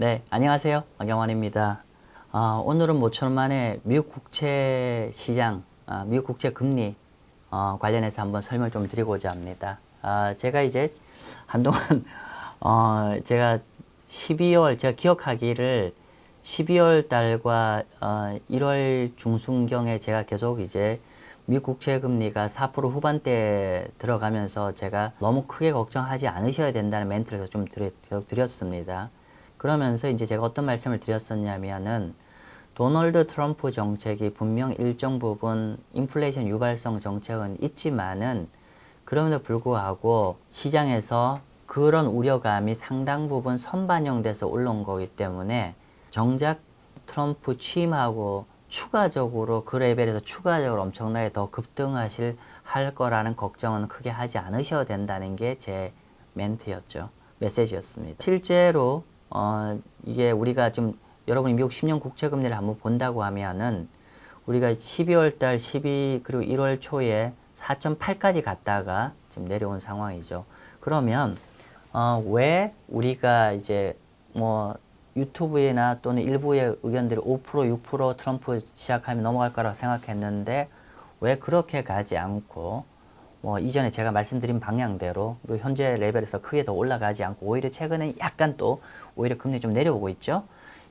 네, 안녕하세요. 박영환입니다. 어, 오늘은 모처럼 만에 미국 국채 시장, 어, 미국 국채 금리 어, 관련해서 한번 설명 좀 드리고자 합니다. 아, 제가 이제 한동안 어, 제가 12월 제가 기억하기를 12월 달과 어, 1월 중순경에 제가 계속 이제 미국 국채 금리가 4% 후반대에 들어가면서 제가 너무 크게 걱정하지 않으셔야 된다는 멘트를 좀 드리, 계속 드렸습니다. 그러면서 이제 제가 어떤 말씀을 드렸었냐면은 도널드 트럼프 정책이 분명 일정 부분 인플레이션 유발성 정책은 있지만은 그럼에도 불구하고 시장에서 그런 우려감이 상당 부분 선반영돼서 올라온 거기 때문에 정작 트럼프 취임하고 추가적으로 그 레벨에서 추가적으로 엄청나게 더 급등하실 할 거라는 걱정은 크게 하지 않으셔도 된다는 게 제 멘트였죠. 메시지였습니다. 실제로 어 이게 우리가 좀 여러분이 미국 10년 국채 금리를 한번 본다고 하면은 우리가 12월 달 12 그리고 1월 초에 4.8까지 갔다가 지금 내려온 상황이죠. 그러면 어, 왜 우리가 이제 뭐 유튜브에나 또는 일부의 의견들이 5% 6% 트럼프 시작하면 넘어갈 거라고 생각했는데 왜 그렇게 가지 않고 뭐 이전에 제가 말씀드린 방향대로 그 현재 레벨에서 크게 더 올라가지 않고 오히려 최근에 약간 또 오히려 금리 좀 내려오고 있죠.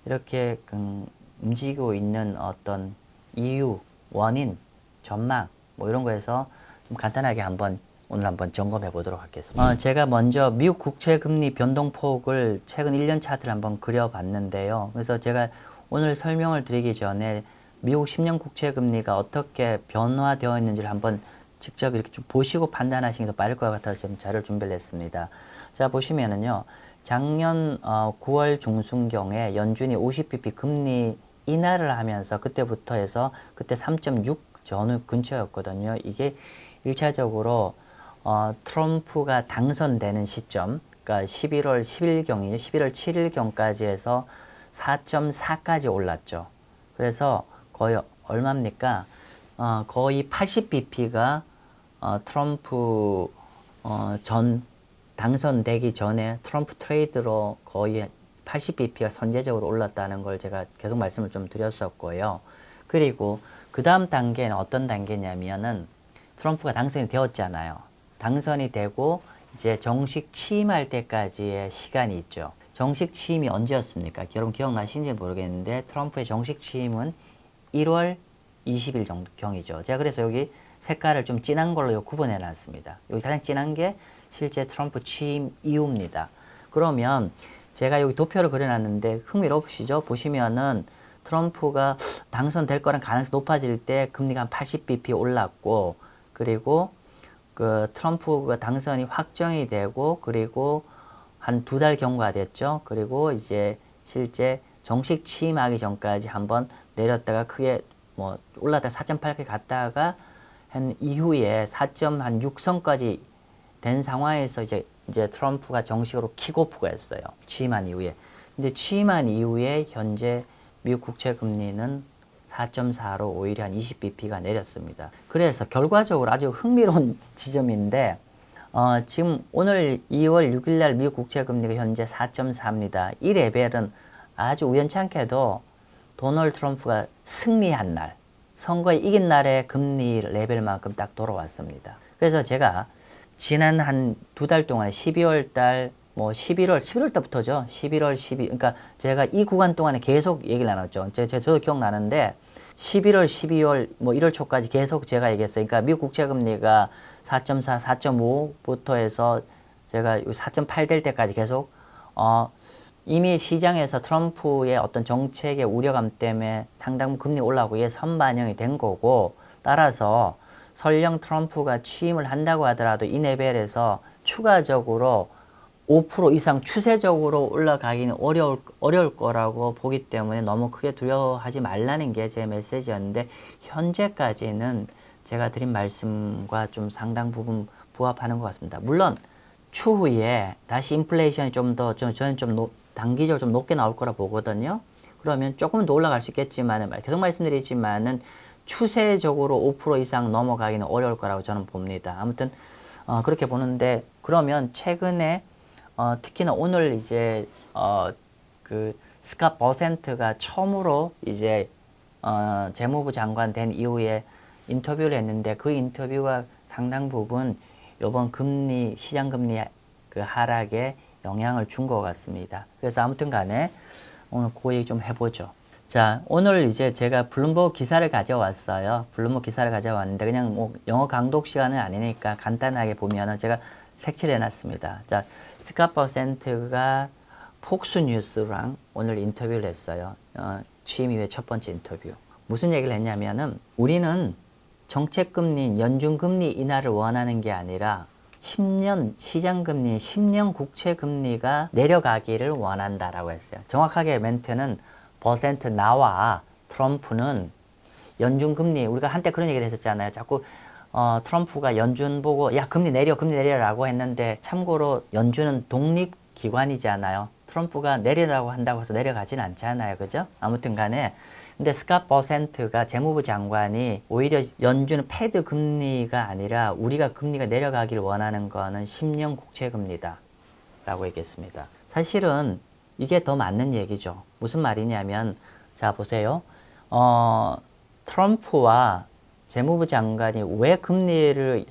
이렇게 음, 움직이고 있는 어떤 이유, 원인, 전망 뭐 이런 거에서 좀 간단하게 한번 오늘 한번 점검해 보도록 하겠습니다. 어, 제가 먼저 미국 국채 금리 변동폭을 최근 1년 차트를 한번 그려 봤는데요. 그래서 제가 오늘 설명을 드리기 전에 미국 10년 국채 금리가 어떻게 변화되어 있는지를 한번 직접 이렇게 좀 보시고 판단하시는 게 더 빠를 것 같아서 지금 자료를 준비를 했습니다. 자, 보시면은요. 작년 어, 9월 중순경에 연준이 50bp 금리 인하를 하면서 그때부터 해서 그때 3.6 전후 근처였거든요. 이게 1차적으로 어, 트럼프가 당선되는 시점, 그러니까 11월 10일경이죠. 11월 7일경까지 해서 4.4까지 올랐죠. 그래서 거의 얼마입니까? 어, 거의 80bp가 어, 트럼프 어, 전 당선되기 전에 트럼프 트레이드로 거의 80bp가 선제적으로 올랐다는 걸 제가 계속 말씀을 좀 드렸었고요. 그리고 그 다음 단계는 어떤 단계냐면은 트럼프가 당선이 되었잖아요. 당선이 되고 이제 정식 취임할 때까지의 시간이 있죠. 정식 취임이 언제였습니까? 여러분 기억나시는지 모르겠는데 트럼프의 정식 취임은 1월 20일 정도 경이죠. 제가 그래서 여기 색깔을 좀 진한 걸로 구분해 놨습니다. 여기 가장 진한 게 실제 트럼프 취임 이후입니다. 그러면 제가 여기 도표를 그려놨는데 흥미로우시죠? 보시면은 트럼프가 당선될 거란 가능성이 높아질 때 금리가 한 80bp 올랐고 그리고 그 트럼프가 당선이 확정이 되고 그리고 한 두 달 경과가 됐죠. 그리고 이제 실제 정식 취임하기 전까지 한번 내렸다가 크게 뭐 올랐다가 4.8개 갔다가 한 이후에 4.6선까지 된 상황에서 이제 이제 트럼프가 정식으로 킥오프가 했어요. 취임한 이후에. 근데 취임한 이후에 현재 미국 국채 금리는 4.4로 오히려 한 20bp가 내렸습니다. 그래서 결과적으로 아주 흥미로운 지점인데 어, 지금 오늘 2월 6일 날 미국 국채 금리가 현재 4.4입니다. 이 레벨은 아주 우연찮게도 도널드 트럼프가 승리한 날, 선거에 이긴 날의 금리 레벨만큼 딱 돌아왔습니다. 그래서 제가 지난 한 두 달 동안에 12월 달, 뭐 11월, 11월 달부터죠. 11월, 12, 그러니까 제가 이 구간 동안에 계속 얘기를 나눴죠. 제, 제, 저도 기억나는데 11월, 12월, 뭐 1월 초까지 계속 제가 얘기했어요. 그러니까 미국 국채금리가 4.4, 4.5부터 해서 제가 4.8 될 때까지 계속, 어, 이미 시장에서 트럼프의 어떤 정책의 우려감 때문에 상당 금리 올라오고 이게 선반영이 된 거고 따라서 설령 트럼프가 취임을 한다고 하더라도 이 레벨에서 추가적으로 5% 이상 추세적으로 올라가기는 어려울, 어려울 거라고 보기 때문에 너무 크게 두려워하지 말라는 게 제 메시지였는데 현재까지는 제가 드린 말씀과 좀 상당 부분 부합하는 것 같습니다. 물론 추후에 다시 인플레이션이 좀 더 좀 저는 좀 노, 단기적으로 좀 높게 나올 거라 보거든요. 그러면 조금 더 올라갈 수 있겠지만은 계속 말씀드리지만은 추세적으로 5% 이상 넘어가기는 어려울 거라고 저는 봅니다. 아무튼 어, 그렇게 보는데 그러면 최근에 어, 특히나 오늘 이제 어, 그 스카 버센트가 처음으로 이제 어, 재무부 장관 된 이후에 인터뷰를 했는데 그 인터뷰가 상당 부분 이번 금리 시장 금리 그 하락에 영향을 준 것 같습니다. 그래서 아무튼 간에 오늘 그 얘기 좀 해보죠. 자, 오늘 이제 제가 블룸버그 기사를 가져왔어요. 블룸버그 기사를 가져왔는데 그냥 뭐 영어 강독 시간은 아니니까 간단하게 보면은 제가 색칠해 놨습니다. 자, 스카 퍼센트가 폭스 뉴스랑 오늘 인터뷰를 했어요. 어, 취임 이후에 첫 번째 인터뷰. 무슨 얘기를 했냐면은 우리는 정책금리, 연준금리 인하를 원하는 게 아니라 10년 시장금리, 10년 국채금리가 내려가기를 원한다라고 했어요. 정확하게 멘트는 퍼센트 나와 트럼프는 연준금리, 우리가 한때 그런 얘기를 했었잖아요. 자꾸 어, 트럼프가 연준 보고 야 금리 내려 금리 내려라고 했는데 참고로 연준은 독립기관이잖아요. 트럼프가 내리라고 한다고 해서 내려가진 않잖아요. 그죠? 아무튼 간에 근데 스캇 버센트가 재무부 장관이 오히려 연준은 패드 금리가 아니라 우리가 금리가 내려가기를 원하는 거는 10년 국채 금리다. 라고 얘기했습니다. 사실은 이게 더 맞는 얘기죠. 무슨 말이냐면 자 보세요. 어, 트럼프와 재무부 장관이 왜 금리를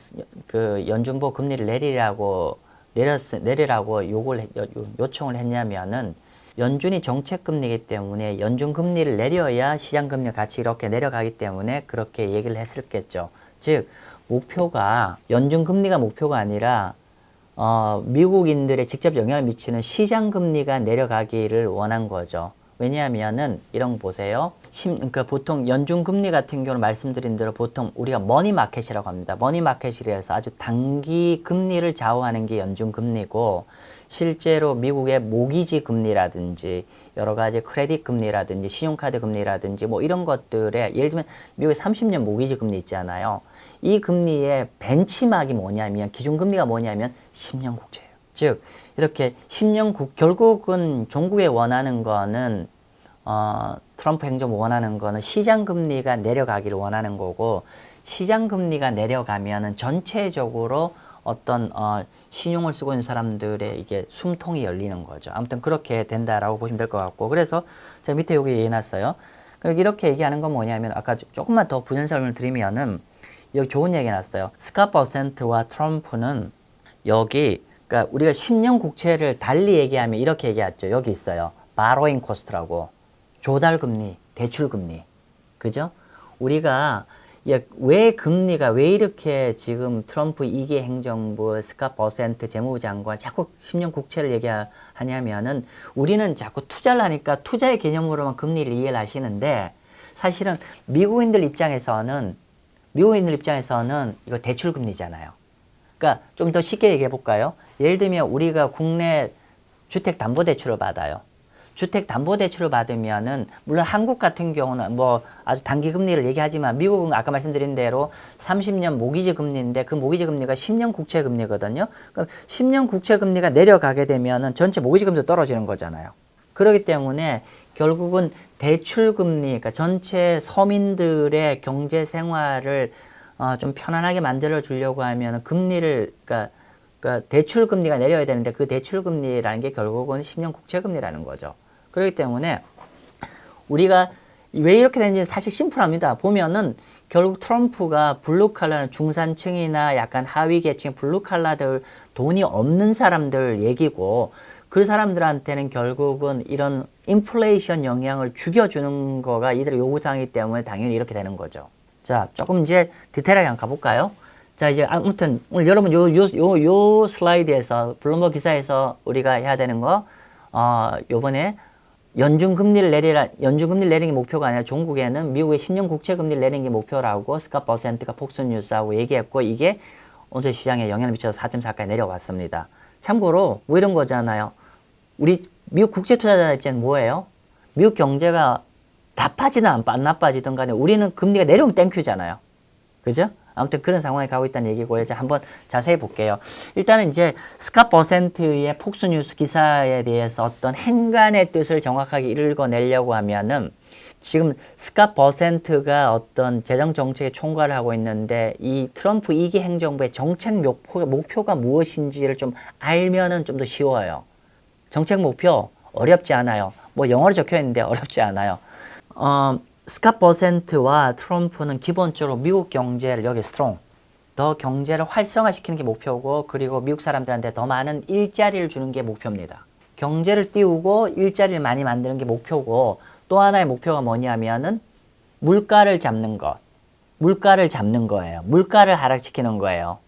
그 연준보 금리를 내리라고 내렸 내리라고 요걸 요, 요청을 했냐면은 연준이 정책 금리이기 때문에 연준 금리를 내려야 시장 금리 같이 이렇게 내려가기 때문에 그렇게 얘기를 했을겠죠. 즉 목표가 연준 금리가 목표가 아니라 어, 미국인들의 직접 영향을 미치는 시장 금리가 내려가기를 원한 거죠. 왜냐하면은 이런 거 보세요. 심, 그러니까 보통 연준 금리 같은 경우는 말씀드린 대로 보통 우리가 머니 마켓이라고 합니다. 머니 마켓이라서 아주 단기 금리를 좌우하는 게 연준 금리고 실제로 미국의 모기지 금리라든지 여러 가지 크레딧 금리라든지 신용카드 금리라든지 뭐 이런 것들에 예를 들면 미국의 30년 모기지 금리 있잖아요. 이 금리의 벤치마크가 뭐냐면 기준 금리가 뭐냐면 10년 국채예요. 즉 이렇게 10년 국 결국은 종국에 원하는 거는 어, 트럼프 행정 원하는 거는 시장 금리가 내려가기를 원하는 거고 시장 금리가 내려가면은 전체적으로 어떤 어, 신용을 쓰고 있는 사람들의 이게 숨통이 열리는 거죠. 아무튼 그렇게 된다라고 보시면 될 것 같고 그래서 제가 밑에 여기 얘기해놨어요. 이렇게 얘기하는 건 뭐냐면 아까 조금만 더 분연 설명을 드리면은 여기 좋은 얘기 났어요. 스카 버센트와 트럼프는 여기 그러니까 우리가 10년 국채를 달리 얘기하면 이렇게 얘기하죠. 여기 있어요. 바로잉 코스트라고. 조달 금리, 대출 금리. 그죠? 우리가 왜 금리가 왜 이렇게 지금 트럼프 2기 행정부 스카 버센트 재무부 장관 자꾸 10년 국채를 얘기하냐면은 우리는 자꾸 투자를 하니까 투자의 개념으로만 금리를 이해를 하시는데 사실은 미국인들 입장에서는 미국인들 입장에서는 이거 대출 금리잖아요. 그러니까 좀 더 쉽게 얘기해 볼까요? 예를 들면 우리가 국내 주택 담보 대출을 받아요. 주택 담보 대출을 받으면은 물론 한국 같은 경우는 뭐 아주 단기 금리를 얘기하지만 미국은 아까 말씀드린 대로 30년 모기지 금리인데 그 모기지 금리가 10년 국채 금리거든요. 그럼 10년 국채 금리가 내려가게 되면은 전체 모기지 금리도 떨어지는 거잖아요. 그렇기 때문에 결국은 대출 금리 그러니까 전체 서민들의 경제 생활을 어, 좀 편안하게 만들어 주려고 하면 금리를 그러니까 그러니까 대출 금리가 내려야 되는데 그 대출 금리라는 게 결국은 10년 국채 금리라는 거죠. 그렇기 때문에 우리가 왜 이렇게 되는지 사실 심플합니다. 보면은 결국 트럼프가 블루 칼라 중산층이나 약간 하위 계층의 블루 칼라들 돈이 없는 사람들 얘기고 그 사람들한테는 결국은 이런 인플레이션 영향을 죽여주는 거가 이들의 요구사항이기 때문에 당연히 이렇게 되는 거죠. 자, 조금 이제 디테일하게 한번 가볼까요? 자, 이제 아무튼 오늘 여러분 요, 요, 요, 요 슬라이드에서 블룸버그 기사에서 우리가 해야 되는 거, 어, 요번에 연준 금리를 내리라 연준 금리를 내리는 게 목표가 아니라 종국에는 미국의 10년 국채 금리를 내리는 게 목표라고 스카 버센트가 폭스 뉴스하고 얘기했고 이게 어제 시장에 영향을 미쳐서 4.4까지 내려왔습니다. 참고로 뭐 이런 거잖아요. 우리 미국 국제 투자자 입장은 뭐예요? 미국 경제가 나빠지든 안 나빠지든 간에 우리는 금리가 내려오면 땡큐잖아요. 그죠? 아무튼 그런 상황에 가고 있다는 얘기고 이제 한번 자세히 볼게요. 일단은 이제 스카 버센트의 폭스 뉴스 기사에 대해서 어떤 행간의 뜻을 정확하게 읽어내려고 하면은 지금 스카 버센트가 어떤 재정 정책의 총괄을 하고 있는데 이 트럼프 2기 행정부의 정책 목표, 목표가 무엇인지를 좀 알면은 좀 더 쉬워요. 정책 목표 어렵지 않아요. 뭐 영어로 적혀 있는데 어렵지 않아요. 어, 스캇 버센트와 트럼프는 기본적으로 미국 경제를 여기 스트롱 더 경제를 활성화시키는 게 목표고 그리고 미국 사람들한테 더 많은 일자리를 주는 게 목표입니다. 경제를 띄우고 일자리를 많이 만드는 게 목표고 또 하나의 목표가 뭐냐면은 물가를 잡는 것. 물가를 잡는 거예요. 물가를 하락시키는 거예요.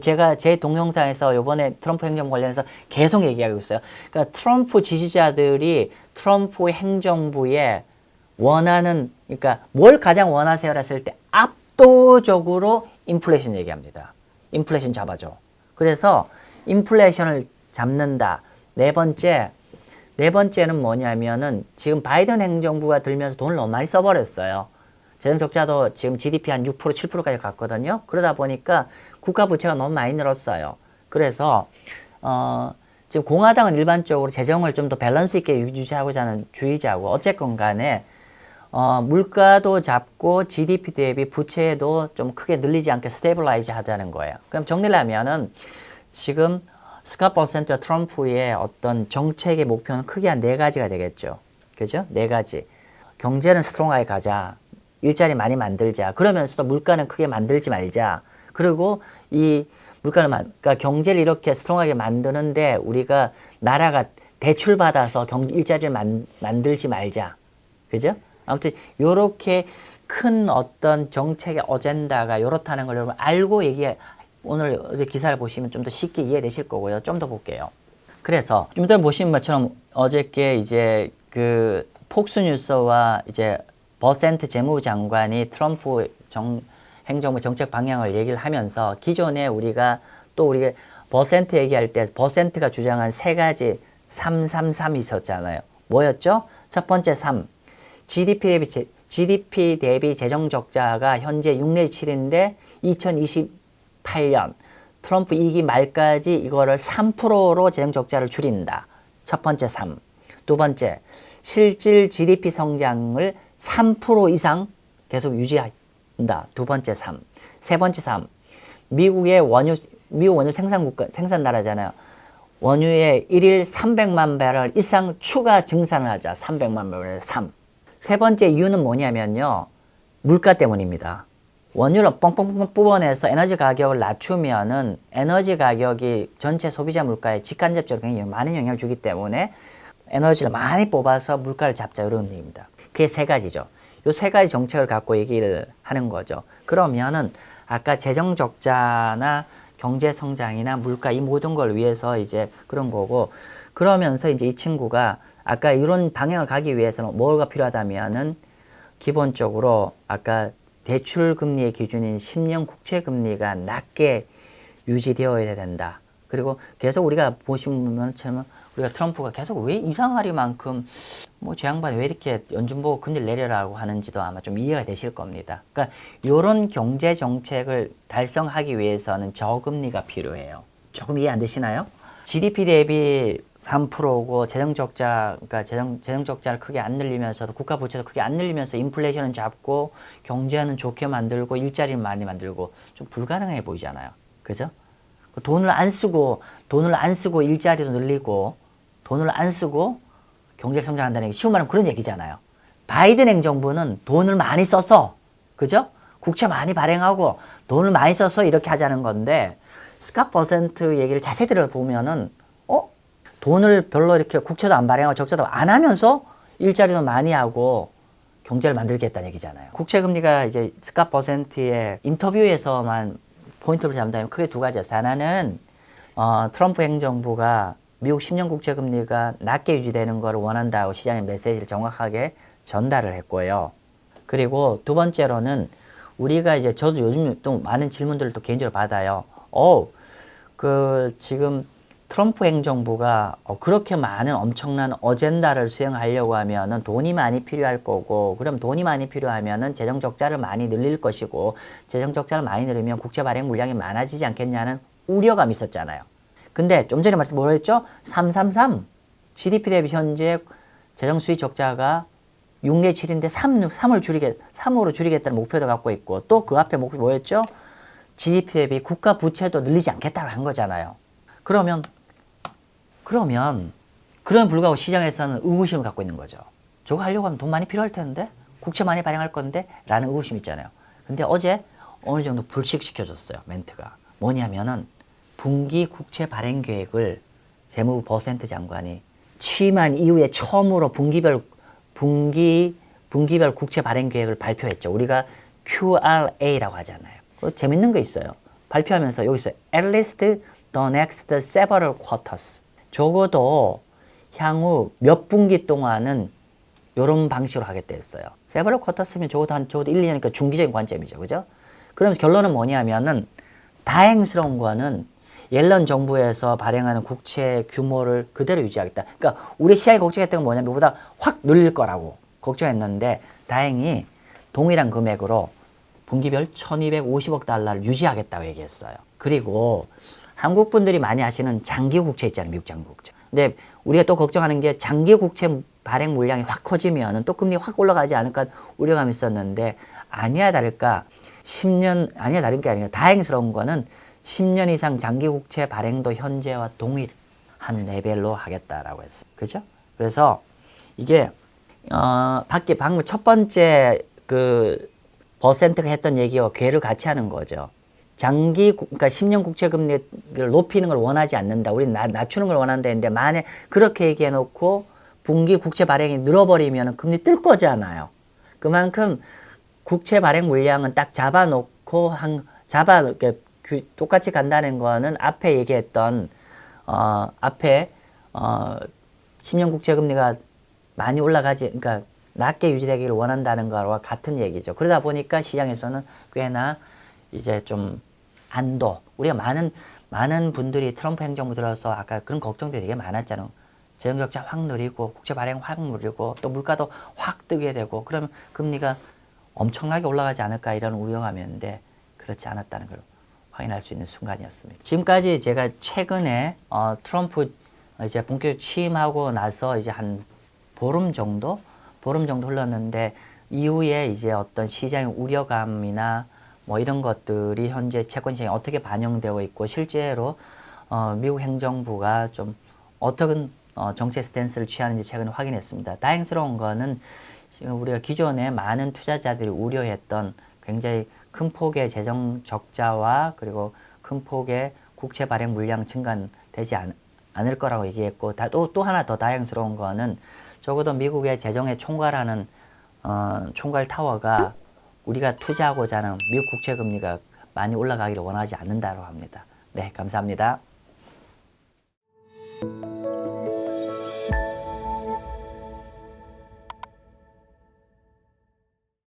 제가 제 동영상에서 이번에 트럼프 행정 관련해서 계속 얘기하고 있어요. 그러니까 트럼프 지지자들이 트럼프 행정부에 원하는 그러니까 뭘 가장 원하세요 했을 때 압도적으로 인플레이션 얘기합니다. 인플레이션 잡아줘. 그래서 인플레이션을 잡는다. 네 번째 네 번째는 뭐냐면은 지금 바이든 행정부가 들면서 돈을 너무 많이 써버렸어요. 재정 적자도 지금 GDP 한 6% 7%까지 갔거든요. 그러다 보니까 국가 부채가 너무 많이 늘었어요. 그래서 어 지금 공화당은 일반적으로 재정을 좀 더 밸런스 있게 유지하고자 하는 주의자고 어쨌건 간에 어, 물가도 잡고 GDP 대비 부채도 좀 크게 늘리지 않게 스테이블라이즈 하자는 거예요. 그럼 정리를 하면은 지금 스캇 버센트 트럼프의 어떤 정책의 목표는 크게 한 네 가지가 되겠죠. 그죠? 네 가지. 경제는 스트롱하게 가자. 일자리 많이 만들자. 그러면서 물가는 크게 만들지 말자. 그리고 이 물가를 만, 그러니까 경제를 이렇게 스트롱하게 만드는데 우리가 나라가 대출 받아서 경 일자리를 만, 만들지 말자. 그죠? 아무튼 요렇게 큰 어떤 정책의 어젠다가 이렇다는 걸 여러분 알고 얘기 오늘 어제 기사를 보시면 좀 더 쉽게 이해되실 거고요. 좀 더 볼게요. 그래서 좀 전에 보신 것처럼 어저께 이제 그 폭스 뉴스와 이제 버센트 재무장관이 트럼프 정, 행정부 정책 방향을 얘기를 하면서 기존에 우리가 또 우리가 버센트 얘기할 때 버센트가 주장한 세 가지 333 있었잖아요. 뭐였죠? 첫 번째 3. GDP 대비 제, GDP 대비 재정 적자가 현재 6 내지 7인데 2028년 트럼프 2기 말까지 이거를 3%로 재정 적자를 줄인다. 첫 번째 3. 두 번째, 실질 GDP 성장을 3% 이상 계속 유지한다. 두 번째 3. 세 번째 3. 미국의 원유 미국 원유 생산 국가 생산 나라잖아요. 원유의 일일 300만 배럴 이상 추가 증산을 하자. 300만 배럴 3. 세 번째 이유는 뭐냐면요. 물가 때문입니다. 원유를 뻥뻥뻥 뽑아내서 에너지 가격을 낮추면은 에너지 가격이 전체 소비자 물가에 직간접적으로 굉장히 많은 영향을 주기 때문에 에너지를 많이 뽑아서 물가를 잡자 이런 의미입니다. 그게 세 가지죠. 요 세 가지 정책을 갖고 얘기를 하는 거죠. 그러면은 아까 재정 적자나 경제 성장이나 물가 이 모든 걸 위해서 이제 그런 거고 그러면서 이제 이 친구가 아까 이런 방향을 가기 위해서는 뭐가 필요하다면은 기본적으로 아까 대출 금리의 기준인 10년 국채 금리가 낮게 유지되어야 된다. 그리고 계속 우리가 보시면 우리가 트럼프가 계속 왜 이상하리만큼 뭐제 양반 왜 이렇게 연준 보고 금리를 내려라고 하는지도 아마 좀 이해가 되실 겁니다. 그러니까 이런 경제 정책을 달성하기 위해서는 저금리가 필요해요. 조금 이해 안 되시나요? GDP 대비 3%고 재정 적자, 그러니까 재정, 재정 적자를 크게 안 늘리면서도 국가 부채도 크게 안 늘리면서 인플레이션은 잡고 경제는 좋게 만들고 일자리는 많이 만들고 좀 불가능해 보이잖아요. 그죠? 돈을 안 쓰고 돈을 안 쓰고 일자리도 늘리고 돈을 안 쓰고 경제 성장한다는 게 쉬운 말하면 그런 얘기잖아요. 바이든 행정부는 돈을 많이 써서 그죠? 국채 많이 발행하고 돈을 많이 써서 이렇게 하자는 건데 스캇 퍼센트 얘기를 자세히 들어보면은 어 돈을 별로 이렇게 국채도 안 발행하고 적자도 안 하면서 일자리도 많이 하고 경제를 만들겠다는 얘기잖아요. 국채 금리가 이제 스캇 퍼센트의 인터뷰에서만 포인트를 잡는다면 크게 두 가지였어요. 하나는 어, 트럼프 행정부가 미국 10년 국채 금리가 낮게 유지되는 것을 원한다고 시장의 메시지를 정확하게 전달을 했고요. 그리고 두 번째로는 우리가 이제 저도 요즘 또 많은 질문들을 또 개인적으로 받아요. 어, 그 지금 트럼프 행정부가 어, 그렇게 많은 엄청난 어젠다를 수행하려고 하면은 돈이 많이 필요할 거고, 그럼 돈이 많이 필요하면은 재정 적자를 많이 늘릴 것이고, 재정 적자를 많이 늘리면 국채 발행 물량이 많아지지 않겠냐는 우려감이 있었잖아요. 근데 좀 전에 말씀 뭐라 했죠? 333. GDP 대비 현재 재정 수입 적자가 6내 7인데 3, 3을 줄이겠, 3으로 줄이겠다는 목표도 갖고 있고, 또 그 앞에 목표 뭐였죠? GDP 대비 국가 부채도 늘리지 않겠다고 한 거잖아요. 그러면, 그러면, 그런 불구하고 시장에서는 의구심을 갖고 있는 거죠. 저거 하려고 하면 돈 많이 필요할 텐데 국채 많이 발행할 건데 라는 의구심 있잖아요. 근데 어제 어느 정도 불식시켜줬어요. 멘트가. 뭐냐면은 분기 국채 발행 계획을 재무부 버센트 장관이 취임한 이후에 처음으로 분기별 분기 분기별 국채 발행 계획을 발표했죠. 우리가 QRA라고 하잖아요. 그 재밌는 거 있어요. 발표하면서 여기 있어요. At least the next several quarters. 적어도 향후 몇 분기 동안은 이런 방식으로 하겠다 했어요. several quarters면 적어도 한 적어도 1, 2년이니까 중기적인 관점이죠. 그죠? 그러면서 결론은 뭐냐면은 다행스러운 거는 옐런 정부에서 발행하는 국채 규모를 그대로 유지하겠다. 그러니까 우리 시장이 걱정했던 건 뭐냐면 이보다 확 늘릴 거라고 걱정했는데 다행히 동일한 금액으로 분기별 1250억 달러를 유지하겠다고 얘기했어요. 그리고 한국 분들이 많이 아시는 장기 국채 있잖아요. 미국 장기 국채. 근데 우리가 또 걱정하는 게 장기 국채 발행 물량이 확 커지면 또 금리 확 올라가지 않을까 우려감이 있었는데 아니야 다를까 10년 아니야 다른 게 아니라 다행스러운 거는 10년 이상 장기 국채 발행도 현재와 동일한 레벨로 하겠다라고 했어요. 그죠? 그래서 이게 어 밖에 방금 첫 번째 그 버센트가 했던 얘기와 괴를 같이 하는 거죠. 장기 국- 그러니까 10년 국채 금리를 높이는 걸 원하지 않는다. 우리는 나- 낮추는 걸 원한다 했는데 만에 그렇게 얘기해 놓고 분기 국채 발행이 늘어버리면 금리 뜰 거잖아요. 그만큼 국채 발행 물량은 딱 잡아 놓고 한 잡아 이렇게 규- 똑같이 간다는 거는 앞에 얘기했던 어 앞에 어 10년 국채 금리가 많이 올라가지 그러니까 낮게 유지되기를 원한다는 거와 같은 얘기죠. 그러다 보니까 시장에서는 꽤나 이제 좀 안도 우리가 많은 많은 분들이 트럼프 행정부 들어서 아까 그런 걱정들이 되게 많았잖아요. 재정 적자 확 느리고 국채 발행 확 느리고 또 물가도 확 뜨게 되고 그러면 금리가 엄청나게 올라가지 않을까 이런 우려감이었는데 그렇지 않았다는 걸 확인할 수 있는 순간이었습니다. 지금까지 제가 최근에 어, 트럼프 이제 본격 취임하고 나서 이제 한 보름 정도 보름 정도 흘렀는데 이후에 이제 어떤 시장의 우려감이나 뭐 이런 것들이 현재 채권 시장에 어떻게 반영되고 있고 실제로 어, 미국 행정부가 좀 어떤 어, 정책 스탠스를 취하는지 최근에 확인했습니다. 다행스러운 거는 지금 우리가 기존에 많은 투자자들이 우려했던 굉장히 큰 폭의 재정 적자와 그리고 큰 폭의 국채 발행 물량 증가되지 않, 않을 거라고 얘기했고 다, 또, 또 하나 더 다행스러운 거는 적어도 미국의 재정의 총괄하는 어, 총괄 타워가 우리가 투자하고자 하는 미국 국채 금리가 많이 올라가기를 원하지 않는다고 합니다. 네, 감사합니다.